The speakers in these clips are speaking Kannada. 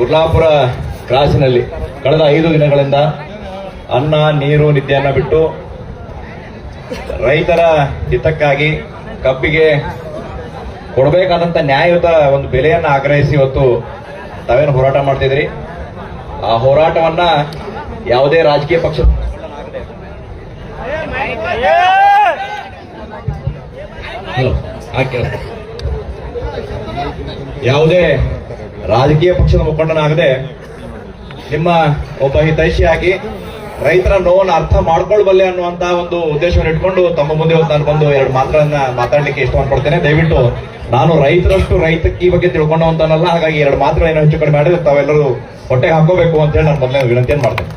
ಉರ್ಲಾಪುರ ಕ್ರಾಸಿನಲ್ಲಿ ಕಳೆದ ಐದು ದಿನಗಳಿಂದ ಅನ್ನ, ನೀರು, ನಿದ್ದೆಯನ್ನ ಬಿಟ್ಟು ರೈತರ ಹಿತಕ್ಕಾಗಿ ಕಬ್ಬಿಗೆ ಕೊಡಬೇಕಾದಂತ ನ್ಯಾಯಯುತ ಒಂದು ಬೆಲೆಯನ್ನ ಆಗ್ರಹಿಸಿ ಇವತ್ತು ತಾವೇನು ಹೋರಾಟ ಮಾಡ್ತಿದ್ರಿ? ಆ ಹೋರಾಟವನ್ನ ಯಾವುದೇ ರಾಜಕೀಯ ಪಕ್ಷ ಯಾವುದೇ ರಾಜಕೀಯ ಪಕ್ಷದ ಮುಖಂಡನಾಗದೆ ನಿಮ್ಮ ಒಬ್ಬ ಹಿತೈಷಿಯಾಗಿ ರೈತರ ನೋವನ್ನು ಅರ್ಥ ಮಾಡ್ಕೊಳ್ಬಲ್ಲೆ ಅನ್ನುವಂತ ಒಂದು ಉದ್ದೇಶವನ್ನು ಇಟ್ಕೊಂಡು ತಮ್ಮ ಮುಂದೆ ಇವತ್ತು ನಾನು ಬಂದು ಎರಡು ಮಾತುಗಳನ್ನ ಮಾತಾಡ್ಲಿಕ್ಕೆ ಇಷ್ಟಪಡ್ತೇನೆ. ದಯವಿಟ್ಟು ನಾನು ರೈತರಷ್ಟು ರೈತಕ್ಕೆ ಈ ಬಗ್ಗೆ ತಿಳ್ಕೊಂಡವಂತನಲ್ಲ ಹಾಗಾಗಿ ಎರಡು ಮಾತುಗಳೇನು ಹೆಚ್ಚು ಕಡಿಮೆ ಮಾಡಿದ್ರೆ ತಾವೆಲ್ಲರೂ ಹೊಟ್ಟೆಗೆ ಹಾಕೋಬೇಕು ಅಂತ ಹೇಳಿ ನಾನು ಮೊದಲನೇ ವಿನಂತಿಯನ್ನು ಮಾಡ್ತೇನೆ.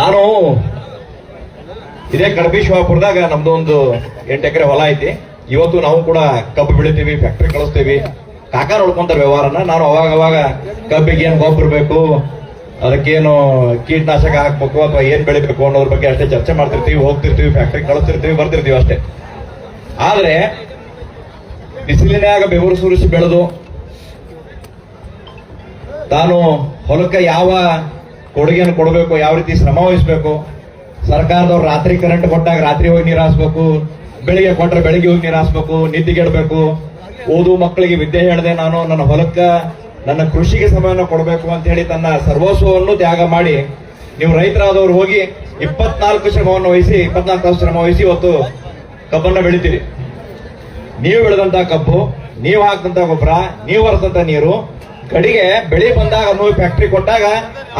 ನಾನು ಇದೇ ಕಡಬಿ ಶಿವಾಪುರದಾಗ ನಮ್ದು ಒಂದು ಎಂಟು ಎಕರೆ ಹೊಲ ಐತಿ. ಇವತ್ತು ನಾವು ಕೂಡ ಕಬ್ಬು ಬೆಳಿತೀವಿ ಫ್ಯಾಕ್ಟ್ರಿ ಕಳಿಸ್ತೀವಿ. ಕಾಕ ನೋಡ್ಕೊಂತಾರೆ ವ್ಯವಹಾರನ. ನಾನು ಅವಾಗ ಅವಾಗ ಕಬ್ಬಿಗೆ ಏನು ಗೊಬ್ಬರ ಬೇಕು, ಅದಕ್ಕೇನು ಕೀಟನಾಶಕ ಹಾಕ್ಬೇಕು, ಅಥವಾ ಏನ್ ಬೆಳಿಬೇಕು ಅನ್ನೋದ್ರ ಬಗ್ಗೆ ಅಷ್ಟೇ ಚರ್ಚೆ ಮಾಡ್ತಿರ್ತೀವಿ, ಹೋಗ್ತಿರ್ತೀವಿ ಫ್ಯಾಕ್ಟ್ರಿ ಕಳಿಸ್ತಿರ್ತೀವಿ, ಬರ್ತಿರ್ತೀವಿ ಅಷ್ಟೇ. ಆದ್ರೆ ಬಿಸಿಲಿನಾಗ ಬೆವರು ಸುರಿಸಿ ಬೆಳೆದು, ತಾನು ಹೊಲಕ್ಕೆ ಯಾವ ಕೊಡುಗೆಯನ್ನು ಕೊಡಬೇಕು, ಯಾವ ರೀತಿ ಶ್ರಮ ವಹಿಸಬೇಕು, ಸರ್ಕಾರದವ್ರು ರಾತ್ರಿ ಕರೆಂಟ್ ಕೊಟ್ಟಾಗ ರಾತ್ರಿ ಹೋಗಿ ನೀರು ಹಾಸ್ಬೇಕು ಬೆಳಿಗ್ಗೆ ಕೊಟ್ರೆ ಬೆಳಿಗ್ಗೆ ಹೋಗಿ ನೀರು ಹಾಸ್ಬೇಕು ನಿದ್ದೆಗೆಡಬೇಕು ಓದು ಮಕ್ಕಳಿಗೆ ವಿದ್ಯೆ ಹೇಳದೆ ನಾನು, ನನ್ನ ಹೊಲಕ್ಕ, ನನ್ನ ಕೃಷಿಗೆ ಸಮಯವನ್ನು ಕೊಡಬೇಕು ಅಂತ ಹೇಳಿ ತನ್ನ ಸರ್ವಸ್ವವನ್ನು ತ್ಯಾಗ ಮಾಡಿ, ನೀವು ರೈತರಾದವರು ಹೋಗಿ ಇಪ್ಪತ್ನಾಲ್ಕು ಶ್ರಮವನ್ನು ವಹಿಸಿ, ಇಪ್ಪತ್ನಾಲ್ಕು ತಾಸು ಶ್ರಮ ವಹಿಸಿ ಇವತ್ತು ಕಬ್ಬನ್ನ ಬೆಳಿತೀರಿ. ನೀವು ಬೆಳೆದಂತ ಕಬ್ಬು, ನೀವು ಹಾಕಿದಂತ ಗೊಬ್ಬರ, ನೀವು ಬರೆದಂತ ನೀರು, ಕಡೆಗೆ ಬೆಳೆ ಬಂದಾಗ ನೀವು ಫ್ಯಾಕ್ಟ್ರಿ ಕೊಟ್ಟಾಗ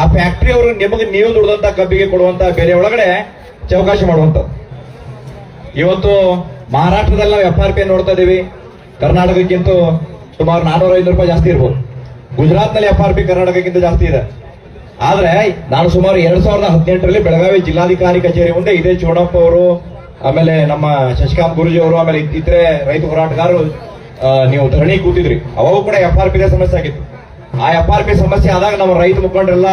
ಆ ಫ್ಯಾಕ್ಟ್ರಿ ಅವರು ನಿಮಗೆ ನೀವು ದುಡ್ದಂತ ಕಬ್ಬಿಗೆ ಕೊಡುವಂತ ಬೆಲೆ ಒಳಗಡೆ ಚೌಕಾಶ ಮಾಡುವಂತ ಇವತ್ತು ಮಹಾರಾಷ್ಟ್ರದಲ್ಲಿ ನಾವು ಎಫ್ ಆರ್ ಪಿ ನೋಡ್ತಾ ಇದೀವಿ. ಕರ್ನಾಟಕಕ್ಕಿಂತ ಸುಮಾರು ನಾನೂರ ಐದು ರೂಪಾಯಿ ಜಾಸ್ತಿ ಇರ್ಬೋದು. ಗುಜರಾತ್ನಲ್ಲಿ ಎಫ್ ಆರ್ ಪಿ ಕರ್ನಾಟಕಕ್ಕಿಂತ ಜಾಸ್ತಿ ಇದೆ. ಆದ್ರೆ ನಾನು ಸುಮಾರು ಎರಡ್ ಸಾವಿರದ ಹದಿನೆಂಟರಲ್ಲಿ ಬೆಳಗಾವಿ ಜಿಲ್ಲಾಧಿಕಾರಿ ಕಚೇರಿ ಮುಂದೆ ಇದೇ ಚೋಡಪ್ಪ ಅವರು, ಆಮೇಲೆ ನಮ್ಮ ಶಶಿಕಾಂತ್ ಗುರುಜಿ ಅವರು, ಆಮೇಲೆ ಇತರೆ ರೈತ ಹೋರಾಟಗಾರರು ನೀವು ಧರಣಿ ಕೂತಿದ್ರಿ. ಅವಾಗ ಕೂಡ ಎಫ್ ಆರ್ ಪಿ ಸಮಸ್ಯೆ ಆಗಿತ್ತು. ಆ ಎಫ್ ಆರ್ ಪಿ ಸಮಸ್ಯೆ ಆದಾಗ ನಮ್ಮ ರೈತ ಮುಖಂಡರೆಲ್ಲ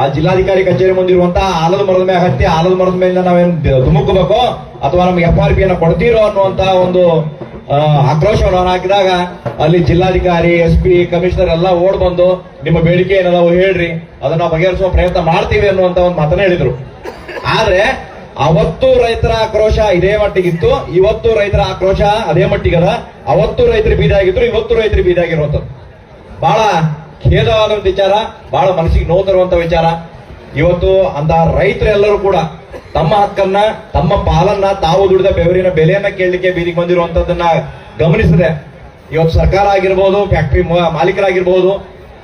ಆ ಜಿಲ್ಲಾಧಿಕಾರಿ ಕಚೇರಿ ಮುಂದಿರುವಂತಹ ಆಲದ ಮರದ ಮೇಲೆ ಹತ್ತಿ ಆಲದ ಮರದ ಮೇಲೆ ನಾವೇನು ಧುಮುಕಬೇಕು? ಅಥವಾ ನಮ್ಗೆ ಎಫ್ ಆರ್ ಪಿ ಅನ್ನ ಕೊಡ್ತೀರೋ ಅನ್ನುವಂತಹ ಒಂದು ಆಕ್ರೋಶವನ್ನು ಹಾಕಿದಾಗ ಅಲ್ಲಿ ಜಿಲ್ಲಾಧಿಕಾರಿ ಎಸ್ ಪಿ ಕಮಿಷನರ್ ಎಲ್ಲ ಓಡ್ ಬಂದು ನಿಮ್ಮ ಬೇಡಿಕೆ ಏನದಾವು ಹೇಳ್ರಿ, ಅದನ್ನ ಬಗೆಹರಿಸುವ ಪ್ರಯತ್ನ ಮಾಡ್ತೀವಿ ಅನ್ನುವಂತ ಒಂದು ಮಾತನ್ನ ಹೇಳಿದ್ರು. ಆದ್ರೆ ಅವತ್ತು ರೈತರ ಆಕ್ರೋಶ ಇದೇ ಮಟ್ಟಿಗಿತ್ತು, ಇವತ್ತು ರೈತರ ಆಕ್ರೋಶ ಅದೇ ಮಟ್ಟಿಗದ, ಅವತ್ತು ರೈತರು ಬೀದಾಗಿದ್ರು ಇವತ್ತು ರೈತರು ಬೀದಾಗಿರುವಂತದ್ದು ಬಹಳ ಖೇದವಾದ ವಿಚಾರ, ಬಹಳ ಮನಸ್ಸಿಗೆ ನೋವು ತರುವಂತ ವಿಚಾರ. ಇವತ್ತು ಅಂತ ರೈತರೆಲ್ಲರೂ ಕೂಡ ತಮ್ಮ ಹಕ್ಕನ್ನ, ತಮ್ಮ ಪಾಲನ್ನ ತಾವು ದುಡಿದ ಬೆವರಿನ ಬೆಲೆಯನ್ನ ಕೇಳಲಿಕ್ಕೆ ಬೀದಿಗೆ ಬಂದಿರುವಂತದನ್ನ ಗಮನಿಸಿದೆ, ಇವತ್ತು ಸರ್ಕಾರ ಆಗಿರ್ಬೋದು ಫ್ಯಾಕ್ಟ್ರಿ ಮಾಲೀಕರಾಗಿರ್ಬೋದು,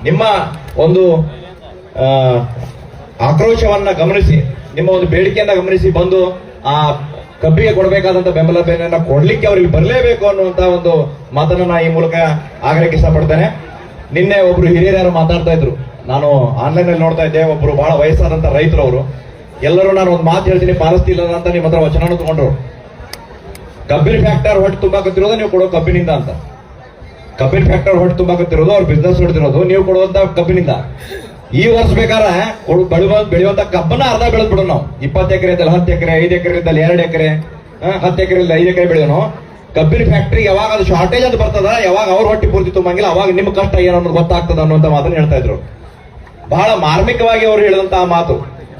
ನಿಮ್ಮ ಒಂದು ಆಕ್ರೋಶವನ್ನ ಗಮನಿಸಿ, ನಿಮ್ಮ ಒಂದು ಬೇಡಿಕೆಯನ್ನ ಗಮನಿಸಿ ಬಂದು ಆ ಕಬ್ಬಿಗೆ ಕೊಡಬೇಕಾದಂತ ಬೆಂಬಲ ಬೆಲೆಯನ್ನ ಕೊಡ್ಲಿಕ್ಕೆ ಅವರಿಗೆ ಬರಲೇಬೇಕು ಅನ್ನುವಂತ ಒಂದು ಮಾತನ್ನ ಈ ಮೂಲಕ ಆಗ್ರಹಕ್ಕೆ ಇಷ್ಟಪಡ್ತೇನೆ ನಿನ್ನೆ ಒಬ್ರು ಹಿರಿಯರು ಮಾತಾಡ್ತಾ ಇದ್ರು. ನಾನು ಆನ್ಲೈನ್ ಅಲ್ಲಿ ನೋಡ್ತಾ ಇದ್ದೆ, ಒಬ್ರು ಬಹಳ ವಯಸ್ಸಾದಂತ ರೈತರು ಅವರು. ಎಲ್ಲರೂ ನಾನು ಒಂದು ಮಾತು ಹೇಳ್ತೀನಿ ಪಾಲಿಸ್ತಿಲ್ಲ ಅಂತ ನಿಮ್ಮ ಹತ್ರ ವಚನ ತಗೊಂಡ್ರು. ಕಬ್ಬಿನ ಫ್ಯಾಕ್ಟರ್ ಹೊಟ್ಟು ತುಂಬಾಕತ್ತಿರೋದು ನೀವು ಕೊಡೋ ಕಬ್ಬಿನಿಂದ ಅಂತ. ಕಬ್ಬಿನ ಫ್ಯಾಕ್ಟರ್ ಹೊಟ್ಟು ತುಂಬಾಕತ್ತಿರೋದು ಅವ್ರು ಬಿಸ್ನೆಸ್ ಹೊಡೆದಿರೋದು, ನೀವು ಕೊಡುವಂತ ಕಬ್ಬಿನಿಂದ. ಈ ವರ್ಷ ಬೆಳೆಯುವ, ಬೆಳೆಯುವಂತ ಕಬ್ಬನ್ನ ಅರ್ಧ ಬೆಳೆದ್ಬಿಡೋಣ ನಾವು. ಇಪ್ಪತ್ತು ಎಕರೆ ಇದ್ದಲ್ಲಿ ಹತ್ತು ಎಕರೆ, ಐದು ಎಕರೆ ಇದ್ದಲ್ಲಿ ಎರಡು ಎಕರೆ ಹತ್ತು ಎಕರೆ ಐದು ಎಕರೆ ಬೆಳೆಯೋನು ಕಬ್ಬಿನ ಫ್ಯಾಕ್ಟರಿ ಯಾವಾಗ ಅದು ಶಾರ್ಟೇಜ್ ಅಂತ ಬರ್ತದ, ಯಾವಾಗ ಅವ್ರ ಹೊಟ್ಟಿ ಪೂರ್ತಿ ತುಂಬಂಗಿಲ್ಲ, ಅವಾಗ ನಿಮ್ಮ ಕಷ್ಟ ಏನು ಅನ್ನೋದು ಗೊತ್ತಾಗ್ತದ ಅನ್ನುವಂತ ಮಾತನ್ನ ಹೇಳ್ತಾ ಇದ್ರು. ಬಹಳ ಮಾರ್ಮಿಕವಾಗಿ ಅವರು ಹೇಳಿದಂತಹ ಮಾತು.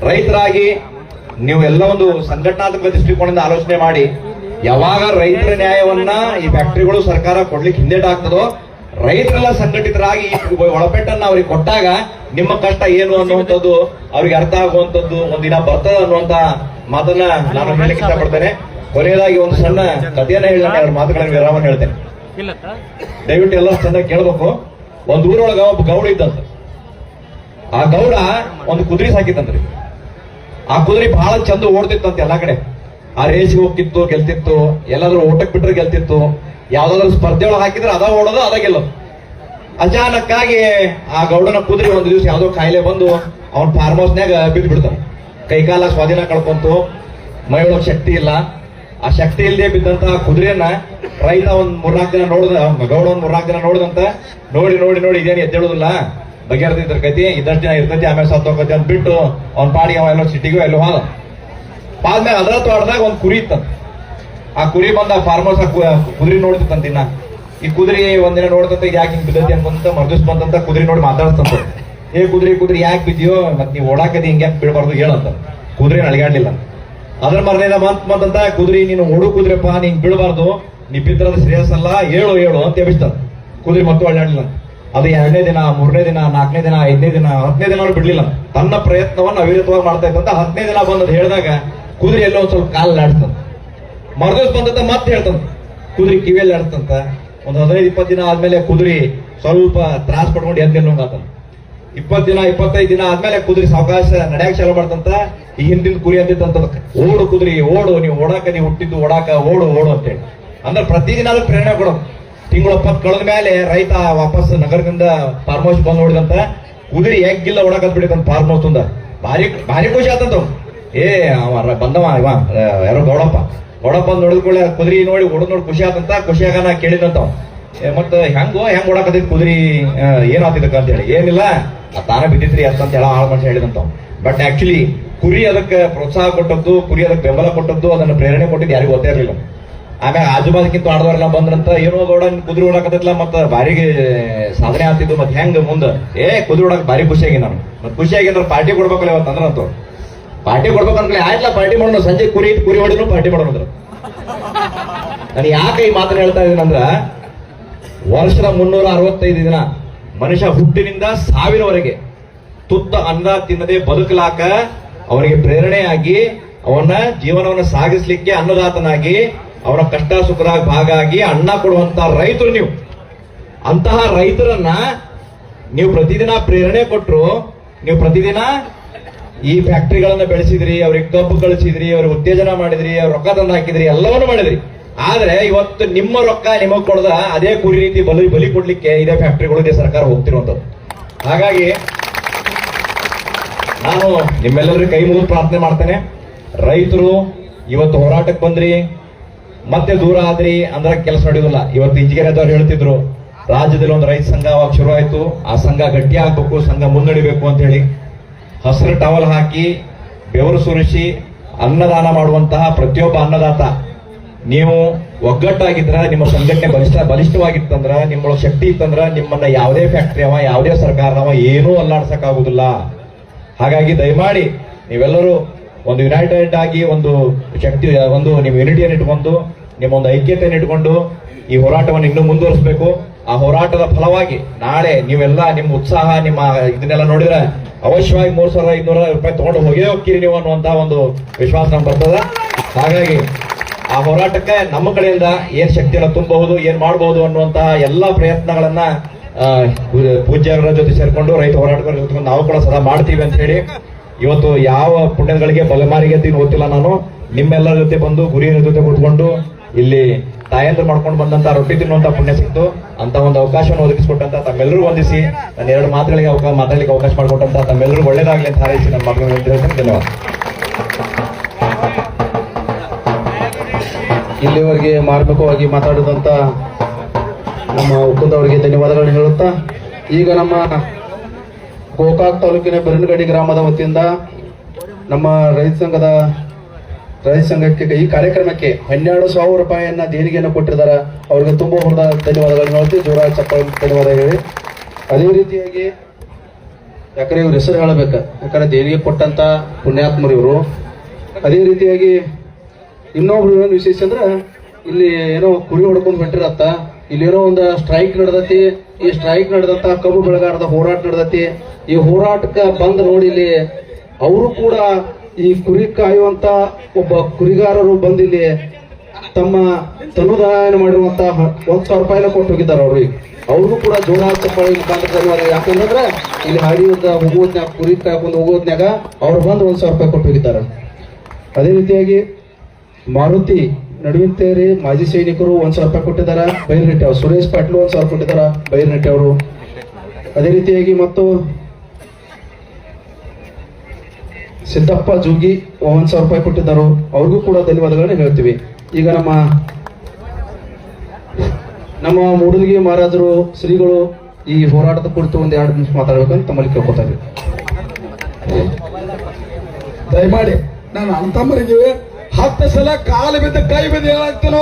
ರೈತರಾಗಿ ನೀವು ಎಲ್ಲ ಒಂದು ಸಂಘಟನಾತ್ಮಕ ದೃಷ್ಟಿಕೋನದಿಂದ ಆಲೋಚನೆ ಮಾಡಿ, ಯಾವಾಗ ರೈತರ ನ್ಯಾಯವನ್ನ ಈ ಫ್ಯಾಕ್ಟರಿಗಳು ಸರ್ಕಾರ ಕೊಡ್ಲಿಕ್ಕೆ ಹಿಂದೇಟ ಆಗ್ತದೋ, ರೈತರೆಲ್ಲ ಸಂಘಟಿತರಾಗಿ ಒಳಪೆಟ್ಟನ್ನ ಅವ್ರಿಗೆ ಕೊಟ್ಟಾಗ ನಿಮ್ಮ ಕಷ್ಟ ಏನು ಅನ್ನುವಂಥದ್ದು, ಅವ್ರಿಗೆ ಅರ್ಥ ಆಗುವಂಥದ್ದು ಒಂದಿನ ಬರ್ತದ ಅನ್ನುವಂತ ಮಾತನ್ನ ನಾನು ಹೇಳಲಿಕ್ಕೆ ಇಷ್ಟಪಡ್ತೇನೆ. ಕೊನೆಯದಾಗಿ ಒಂದು ಸಣ್ಣ ಕಥೆಯನ್ನ ಹೇಳಿ ಎರಡು ಮಾತುಗಳನ್ನು ವಿರಾಮ ಹೇಳ್ತೇನೆ. ದಯವಿಟ್ಟು ಎಲ್ಲ ಚೆನ್ನಾಗಿ ಕೇಳಬೇಕು. ಒಂದು ಊರೊಳಗ ಒಬ್ಬ ಗೌಡ ಇದ್ದಂತ. ಆ ಗೌಡ ಒಂದು ಕುದುರೆ ಸಾಕಿತ್ತಂತ್ರಿ. ಆ ಕುದುರೆ ಬಹಳ ಚಂದ ಓಡ್ತಿತ್ತಂತ ಎಲ್ಲಾ ಕಡೆ. ಆ ರೇಸ್ಗೆ ಹೋಗ್ತಿತ್ತು ಗೆಲ್ತಿತ್ತು ಎಲ್ಲಾದ್ರೂ ಓಟಕ್ ಬಿಟ್ಟರೆ ಗೆಲ್ತಿತ್ತು. ಯಾವ್ದಾದ್ರು ಸ್ಪರ್ಧೆ ಒಳಗೆ ಹಾಕಿದ್ರೆ ಅದ ಓಡೋದು ಅದ ಗೆಲ್ಲೋದು. ಅಚಾನಕ್ಕಾಗಿ ಆ ಗೌಡನ ಕುದುರೆ ಒಂದು ದಿವಸ ಯಾವ್ದೋ ಕಾಯಿಲೆ ಬಂದು ಅವನ್ ಫಾರ್ಮ್ ಹೌಸ್ನಾಗ ಬಿದ್ದು ಬಿಡ್ತಾನೆ ಕೈಕಾಲ ಸ್ವಾಧೀನ ಕಳ್ಕೊಂತು. ಮೈ ಒಳಗ್ ಶಕ್ತಿ ಇಲ್ಲ. ಆ ಶಕ್ತಿ ಇಲ್ಲದೆ ಬಿದ್ದಂತ ಕುದುರೆಯನ್ನ ರೈತ ಒಂದ್ ಮೂರ್ನಾಲ್ಕು ದಿನ ನೋಡಿದ, ಗೌಡ ಒಂದ್ ಮೂರ್ನಾಲ್ಕು ದಿನ ನೋಡಿದಂತ ನೋಡಿ ನೋಡಿ ನೋಡಿ, ಇದೇನು ಎದ್ದೇಳುದಿಲ್ಲ. ಬಗೆಹರ್ದಿದ್ರ ಕತಿ ಇದಷ್ಟು ದಿನ ಇರ್ತೈತಿ, ಆಮೇಲೆ ಸತ್ತೋಕತಿ ಅಂತ ಬಿಟ್ಟು ಅವ್ನ ಪಾಡಿಗೆ ಅವ ಎಲ್ಲೋ ಸಿಟಿಗೂ ಎಲ್ಲೋ ಹೋದ ಆದ್ಮೇಲೆ ಅದರ ತೋಟದಾಗ ಒಂದ್ ಕುರಿ ಇತ್ತಂತ. ಆ ಕುರಿ ಬಂದ ಫಾರ್ಮರ್ಸ್ ಕುದುರೆ ನೋಡ್ತಿತ್ತಂತ ಇನ್ನ. ಈ ಕುದುರೆ ಒಂದಿನ ನೋಡ್ತಂತ ಯಾಕೆ ಹಿಂಗ್ ಬಿದ್ದತಿ ಅನ್ಕೊಂತ ಮರ್ದಿಸ್ ಬಂದಂತ ಕುದುರೆ ನೋಡಿ ಮಾತಾಡ್ತಂತ. ಏ ಕುದುರೆ ಕುದುರೆ ಯಾಕೆ ಬಿದ್ದಿಯೋ ಮತ್ ನೀವು ಓಡಾಕದಿ ಹಿಂಗ್ಯಾಕ್ ಬಿಡಬಾರ್ದು ಹೇಳಂತ. ಕುದುರೆ ಅಳಗಾಡ್ಲಿಲ್ಲ ಅದ್ರ ಮರ್ನೇದ ಮಂತ್ ಬಂದಂತ ಕುದುರೆ, ನೀನು ಹುಡು ಕುದುರೆಪ್ಪ, ನೀನ್ ಬೀಳಬಾರ್ದು. ನೀ ಶ್ರೇಯಸ್ ಶ್ರೇಯಸ್ಸಲ್ಲ ಹೇಳು ಹೇಳು ಅಂತ ಎಬ್ಬಿಸ್ತಾನ ಕುದುರೆ ಮತ್ತು ಅಳ್ಳಾಡಲಿಲ್ಲ. ಅದು ಎರಡನೇ ದಿನ, ಮೂರನೇ ದಿನ, ನಾಲ್ಕನೇ ದಿನ, ಐದನೇ ದಿನ, ಹತ್ತನೇ ದಿನ ಬಿಡ್ಲಿಲ್ಲ. ತನ್ನ ಪ್ರಯತ್ನವನ್ನು ಅವಿರತವಾಗಿ ಮಾಡ್ತಾ ಇದ್ದಂತ ಹತ್ತನೇ ದಿನ ಬಂದದ್ ಹೇಳಿದಾಗ ಕುದುರೆ ಎಲ್ಲೋ ಒಂದ್ ಸ್ವಲ್ಪ ಕಾಲ್ ಆಡ್ತಂತ ಮರ್ದಿವ್ಸ ಬಂದಂತ ಮತ್ತೆ ಹೇಳ್ತಂತ ಕುದುರೆ ಕಿವಿಯಲ್ಲಿ ಆಡ್ತಂತ ಒಂದ್ ಹದಿನೈದು, ಇಪ್ಪತ್ತು ದಿನ ಆದ್ಮೇಲೆ ಕುದುರೆ ಸ್ವಲ್ಪ ತ್ರಾಸ್ ಪಡ್ಕೊಂಡು ಎದ್ದು ನಿಲ್ಲೋಂಗಾತಂತ ಇಪ್ಪತ್ತು ದಿನ, ಇಪ್ಪತ್ತೈದು ದಿನ ಆದ್ಮೇಲೆ ಕುದುರೆ ಸಾವಕಾಶ ನಡೆಯಕ್ ಚಾಲು ಮಾಡ್ತಂತ, ಈ ಹಿಂದಿನ ಕುರಿ ಅಂತಿದ್ದಂತ. ಓಡು ಕುದುರೆ, ಓಡು, ನೀವು ಓಡಾಕ, ನೀವು ಹುಟ್ಟಿದ್ದು ಓಡಾಕ, ಓಡು ಓಡು ಅಂತೇಳಿ. ಅಂದ್ರೆ ಪ್ರತಿದಿನ ಅದಕ್ಕೆ ಪ್ರೇರಣೆ ಕೊಡೋದು. ತಿಂಗಳು ಒಪ್ಪತ್ತು ಕಳೆದ ಮೇಲೆ ರೈತ ವಾಪಸ್ ನಗರದಿಂದ ಫಾರ್ಮ್ ಹೌಸ್ ಬಂದ್ ನೋಡಿದಂತ, ಕುದುರೆ ಎಗ್ಗಿಲ್ಲ ಅಂತ ಬಿಡಿತಂತ ಫಾರ್ಮ್ ಹೌಸ್ ತುಂಬ ಭಾರಿ ಭಾರಿ ಖುಷಿ ಆತಂತ. ಏ, ಅವ ಬಂದವ, ಇವ, ಯಾರೋ ಗೌಡಪ್ಪ. ಗೌಡಪ್ಪ ನೋಡಿದ್ಕೊಳ್ಳೆ ಕುದುರೆ ನೋಡಿ ಓಡ್ ನೋಡಿ ಖುಷಿ ಆತಂತ ಖುಷಿಯಾಗ ನಾ ಕೇಳಿದಂತ ಮತ್ತ ಹೆಂಗೋ, ಹೆಂಗ್ ಓಡಾಕತೈತಿ ಕುದ್ರಿ ಏನ್ ಆತಿದಕ್ಕ ಅಂತ ಹೇಳಿ ಏನಿಲ್ಲ ತಾನ ಬಿದ್ದಿತ್ರಿ ಅಂತ ಹೇಳ ಆಳ್ ಮನುಷ್ಯ ಹೇಳಿದಂತ ಬಟ್ ಆಕ್ಚುಲಿ ಕುರಿ ಅದಕ್ಕೆ ಪ್ರೋತ್ಸಾಹ ಕೊಟ್ಟದ್ದು, ಕುರಿ ಅದಕ್ಕೆ ಬೆಂಬಲ ಕೊಟ್ಟದ್ದು, ಅದನ್ನ ಪ್ರೇರಣೆ ಕೊಟ್ಟಿದ್ದು ಯಾರಿಗೂ ಗೊತ್ತೇ ಇರಲಿಲ್ಲ. ಆಮ್ಯಾಗ ಆಜುಬಾಜುಕ್ಕಿಂತ ಆಡದವ್ರೆಲ್ಲ ಬಂದ್ರಂತ, ಏನೋ ಗೌಡ ಕುದುರೆ ಓಡಾಕತ್ತಿಲ್ಲ ಮತ್ತ ಬಾರಿಗೆ ಸಾಧನೆ ಆಗ್ತಿದ್ದು, ಮತ್ತೆ ಹೆಂಗ ಮುಂದ? ಏ, ಕುದುರೆ ಓಡಾಕ ಭಾರಿ ಖುಷಿಯಾಗಿ ನಾನು. ಮತ್ತೆ ಖುಷಿಯಾಗಿ ಅಂದ್ರೆ ಪಾರ್ಟಿ ಕೊಡ್ಬೇಕಲ್ಲ ಇವತ್ತು ಅಂದ್ರ ಅಂತ ಪಾರ್ಟಿ ಕೊಡ್ಬೇಕಂದ್ರೆ ಆಯ್ತಲ್ಲ ಪಾರ್ಟಿ ಮಾಡೋಣ, ಸಂಜೆ ಕುರಿ ಕುರಿ ಹೊಡಿದ್ರು ಪಾರ್ಟಿ ಮಾಡೋಣ ಅಂದ್ರ. ನಾನು ಯಾಕೆ ಈ ಮಾತನ್ನ ಹೇಳ್ತಾ ಇದೀನಂದ್ರ ವರ್ಷದ ಮುನ್ನೂರ ಅರವತ್ತೈದು ದಿನ ಮನುಷ್ಯ ಹುಟ್ಟಿನಿಂದ ಸಾವಿನವರೆಗೆ ತುತ್ತ ಅನ್ನ ತಿನ್ನದೆ ಬದುಕಲಾಕ ಅವನಿಗೆ ಪ್ರೇರಣೆಯಾಗಿ, ಅವನ ಜೀವನವನ್ನು ಸಾಗಿಸ್ಲಿಕ್ಕೆ ಅನ್ನದಾತನಾಗಿ, ಅವನ ಕಷ್ಟ ಸುಖದ ಭಾಗ ಆಗಿ ಅನ್ನ ಕೊಡುವಂತ ರೈತರು ನೀವು. ಅಂತಹ ರೈತರನ್ನ ನೀವು ಪ್ರತಿದಿನ ಪ್ರೇರಣೆ ಕೊಟ್ಟರು ನೀವು ಪ್ರತಿದಿನ ಈ ಫ್ಯಾಕ್ಟ್ರಿಗಳನ್ನ ಬೆಳೆಸಿದ್ರಿ, ಅವ್ರಿಗೆ ಕಬ್ಬು ಕಳಿಸಿದ್ರಿ, ಅವ್ರಿಗೆ ಉತ್ತೇಜನ ಮಾಡಿದ್ರಿ ಅವ್ರ ರೊಕ್ಕ ತಂದು ಹಾಕಿದ್ರಿ, ಎಲ್ಲವನ್ನೂ ಮಾಡಿದ್ರಿ. ಆದ್ರೆ ಇವತ್ತು ನಿಮ್ಮ ರೊಕ್ಕ ನಿಮಗ್ ಕೊಡದ ಅದೇ ಕುರಿ ರೀತಿ ಬಲಿ ಬಲಿ ಕೊಡ್ಲಿಕ್ಕೆ ಇದೇ ಫ್ಯಾಕ್ಟರಿಗಳು ಇದೇ ಸರ್ಕಾರ ಹೋಗ್ತಿರುವಂತದ್ದು ಹಾಗಾಗಿ ನಾನು ನಿಮ್ಮೆಲ್ಲರಿಗೂ ಕೈ ಮುಗಿದು ಪ್ರಾರ್ಥನೆ ಮಾಡ್ತೇನೆ. ರೈತರು ಇವತ್ತು ಹೋರಾಟಕ್ಕೆ ಬಂದ್ರಿ. ಮತ್ತೆ ದೂರ ಆದ್ರಿ ಅಂದ್ರೆ ಕೆಲಸ ನಡೆಯೋದಿಲ್ಲ. ಇವತ್ತು ಇಂಜಿನಿಯರ್ ಹೇಳ್ತಿದ್ರು, ರಾಜ್ಯದಲ್ಲಿ ಒಂದು ರೈತ ಸಂಘ ಅವಾಗ ಶುರು ಆಯ್ತು. ಆ ಸಂಘ ಗಟ್ಟಿ ಆಗ್ಬೇಕು, ಸಂಘ ಮುನ್ನಡಿಬೇಕು ಅಂತ ಹೇಳಿ ಹಸಿರು ಟವಲ್ ಹಾಕಿ ಬೆವರು ಸುರಿಸಿ ಅನ್ನದಾನ ಮಾಡುವಂತಹ ಪ್ರತಿಯೊಬ್ಬ ಅನ್ನದಾತ ನೀವು ಒಗ್ಗಟ್ಟಾಗಿದ್ರ, ನಿಮ್ಮ ಸಂಘಟನೆ ಬಲಿಷ್ಠ, ಬಲಿಷ್ಠವಾಗಿತ್ತಂದ್ರ, ನಿಮ್ಮೊಳಗೆ ಶಕ್ತಿ ಇತ್ತಂದ್ರ, ನಿಮ್ಮನ್ನ ಯಾವುದೇ ಫ್ಯಾಕ್ಟ್ರಿ ಅವ, ಯಾವುದೇ ಸರ್ಕಾರನವ ಏನೂ ಅಲ್ಲಾಡ್ಸಕ್ಕಾಗುದಿಲ್ಲ. ಹಾಗಾಗಿ ದಯಮಾಡಿ ನೀವೆಲ್ಲರೂ ಒಂದು ಯುನೈಟೆಡ್ ಆಗಿ ಒಂದು ಶಕ್ತಿ, ಒಂದು ನಿಮ್ಮ ಯೂನಿಟಿಯನ್ನು ಇಟ್ಕೊಂಡು ನಿಮ್ಮ ಒಂದು ಐಕ್ಯತೆಯನ್ನು ಇಟ್ಕೊಂಡು ಈ ಹೋರಾಟವನ್ನು ಇನ್ನೂ ಮುಂದುವರಿಸಬೇಕು. ಆ ಹೋರಾಟದ ಫಲವಾಗಿ ನಾಳೆ ನೀವೆಲ್ಲ ನಿಮ್ಮ ಉತ್ಸಾಹ, ನಿಮ್ಮ ಇದನ್ನೆಲ್ಲ ನೋಡಿದ್ರೆ ಅವಶ್ಯವಾಗಿ ಮೂರ್ ಸಾವಿರದ ಐದ್ನೂರ ರೂಪಾಯಿ ತಗೊಂಡು ಹೋಗೇ ಹೋಗ್ತೀರಿ ನೀವು ಅನ್ನುವಂತ ಒಂದು ವಿಶ್ವಾಸ ನಮ್ಗೆ ಬರ್ತದ. ಹಾಗಾಗಿ ಆ ಹೋರಾಟಕ್ಕೆ ನಮ್ಮ ಕಡೆಯಿಂದ ಏನ್ ಶಕ್ತಿಯನ್ನು ತುಂಬಬಹುದು, ಏನ್ ಮಾಡಬಹುದು ಅನ್ನುವಂತಹ ಎಲ್ಲಾ ಪ್ರಯತ್ನಗಳನ್ನ ಪೂಜ್ಯರ ಜೊತೆ ಸೇರ್ಕೊಂಡು ರೈತ ಹೋರಾಟಗಾರರ ಜೊತೆ ನಾವು ಕೂಡ ಸದಾ ಮಾಡ್ತೀವಿ ಅಂತ ಹೇಳಿ ಇವತ್ತು ಯಾವ ಪುಣ್ಯಗಳಿಗೆ ಬಲಮಾರಿಗೆ ಅಂತ ಗೊತ್ತಿಲ್ಲ ನಾನು. ನಿಮ್ಮೆಲ್ಲರ ಜೊತೆ ಬಂದು, ಗುರಿಯರ ಜೊತೆ ಕೂತ್ಕೊಂಡು ಇಲ್ಲಿ ತಾಯಂದ್ರ ಮಾಡ್ಕೊಂಡು ಬಂದಂತ ರೊಟ್ಟಿ ತಿನ್ನುವಂತ ಪುಣ್ಯ ಸಿಕ್ತು. ಅಂತ ಒಂದು ಅವಕಾಶವನ್ನು ಒದಗಿಸಿಕೊಟ್ಟಂತ ತಮ್ಮೆಲ್ಲರೂ ವಂದಿಸಿ ನಾನು ಎರಡು ಮಾತುಗಳಿಗೆ ಅವಕಾಶ ಮಾತಾಡ್ಲಿಕ್ಕೆ ಅವಕಾಶ ಮಾಡಿಕೊಟ್ಟಂತ ತಮ್ಮೆಲ್ಲರೂ ಒಳ್ಳೇದಾಗಲಿ ಅಂತ ಹಾರೈಸಿ ನನ್ನ ಮಕ್ಕಳು ಧನ್ಯವಾದ. ಇಲ್ಲಿವರೆಗೆ ಮಾರ್ಮಿಕವಾಗಿ ಮಾತಾಡಿದಂತ ನಮ್ಮ ಒಕ್ಕೂಟ ಅವರಿಗೆ ಧನ್ಯವಾದಗಳನ್ನು ಹೇಳುತ್ತಾ, ಈಗ ನಮ್ಮ ಗೋಕಾಕ್ ತಾಲೂಕಿನ ಬೆರನಗಡಿ ಗ್ರಾಮದ ವತಿಯಿಂದ ನಮ್ಮ ರೈತ ಸಂಘದ, ರೈತ ಸಂಘಕ್ಕೆ ಈ ಕಾರ್ಯಕ್ರಮಕ್ಕೆ ಹನ್ನೆರಡು ಸಾವಿರ ರೂಪಾಯಿಯನ್ನ ದೇಣಿಗೆಯನ್ನು ಕೊಟ್ಟಿದ್ದಾರೆ. ಅವರಿಗೆ ತುಂಬ ಹೊಡೆದ ಧನ್ಯವಾದಗಳನ್ನು ಹೇಳ್ತೀವಿ ಜೋರ ಚಪ್ಪಾಳೆ ಧನ್ಯವಾದ ಹೇಳಿ. ಅದೇ ರೀತಿಯಾಗಿ, ಯಾಕಂದ್ರೆ ಇವ್ರ ಹೆಸರು ಹೇಳಬೇಕು, ಯಾಕಂದ್ರೆ ದೇಣಿಗೆ ಕೊಟ್ಟಂತ ಪುಣ್ಯಾತ್ಮರು ಇವರು ಅದೇ ರೀತಿಯಾಗಿ ಇನ್ನೊಬ್ರು ಏನು ವಿಶೇಷ ಅಂದ್ರೆ ಇಲ್ಲಿ ಏನೋ ಕುರಿ ಹೊಡ್ಕೊಂಡ್ ಇಲ್ಲಿ ಏನೋ ಒಂದು ಸ್ಟ್ರೈಕ್ ನಡೆದತಿ. ಈ ಸ್ಟ್ರೈಕ್ ನಡೆದಂತ ಕಬ್ಬು ಬೆಳಗಾರದ ಹೋರಾಟ ನಡ್ದತಿ. ಈ ಹೋರಾಟಕ್ಕೆ ಬಂದ್ ನೋಡಿ ಇಲ್ಲಿ ಅವರು ಕೂಡ ಈ ಕುರಿ ಕಾಯುವಂತ ಒಬ್ಬ ಕುರಿಗಾರರು ಬಂದಿಲ್ಲಿ ತಮ್ಮ ತನುದಾಯನ ಮಾಡಿರುವಂತ ಒಂದ್ ಸಾವಿರ ರೂಪಾಯಿನ ಕೊಟ್ಟು ಹೋಗಿದ್ದಾರೆ ಅವ್ರಿಗೆ ಅವ್ರಿಗೂ ಕೂಡ ಜೋರ ಚಪ್ಪಾಳಿ ಮುಖಾಂತರ ಧನ್ಯವಾದ ಯಾಕಂದ್ರೆ ಇಲ್ಲಿ ಹಾಡಿಯಿಂದ ಹೋಗೋದ್ನ್ಯಾಗ ಕುರಿ ಕಾಯ್ಕೊಂಡು ಹೋಗೋದ್ನ್ಯಾಗ ಅವ್ರು ಬಂದು ಒಂದ್ ಸಾವಿರ ರೂಪಾಯಿ ಕೊಟ್ಟು ಹೋಗಿದ್ದಾರೆ. ಅದೇ ರೀತಿಯಾಗಿ ಮಾರುತಿ ನಡುವಿನ ಮಾಜಿ ಸೈನಿಕರು ಒಂದ್ ಸಾವಿರ ರೂಪಾಯಿ ಕೊಟ್ಟಿದ್ದಾರೆ. ಬೈರ್ ಅವರು, ಸುರೇಶ್ ಪಾಟ್ಲು ಒಂದ್ ಸಾವಿರ ಕೊಟ್ಟಿದ್ದಾರೆ. ಬೈರ್ ಅವರು. ಅದೇ ರೀತಿಯಾಗಿ ಮತ್ತು ಸಿದ್ದಪ್ಪ ಜೋಗಿ ಒಂದ್ ಸಾವಿರ ರೂಪಾಯಿ ಕೊಟ್ಟಿದ್ದಾರೋ. ಅವ್ರಿಗೂ ಕೂಡ ಧನ್ಯವಾದಗಳನ್ನ ಹೇಳ್ತೀವಿ. ಈಗ ನಮ್ಮ ನಮ್ಮ ಮೂಡಲ್ಗಿ ಮಹಾರಾಜರು, ಶ್ರೀಗಳು ಈ ಹೋರಾಟದ ಕುರಿತು ಒಂದ್ ಎರಡು ನಿಮಿಷ ಮಾತಾಡ್ಬೇಕಂತ ತಮ್ಮಲ್ಲಿ ಕೇಳ್ಕೊತಾರೆ ದಯಮಾಡಿ, ನಾನು ಅಂತಮ್ಮರಿಗೆ ಹತ್ತು ಸಲ ಕಾಲು ಬಿದ್ದು ಕೈ ಬಿದ್ದು ಹೇಳಾಗ್ತೀನೋ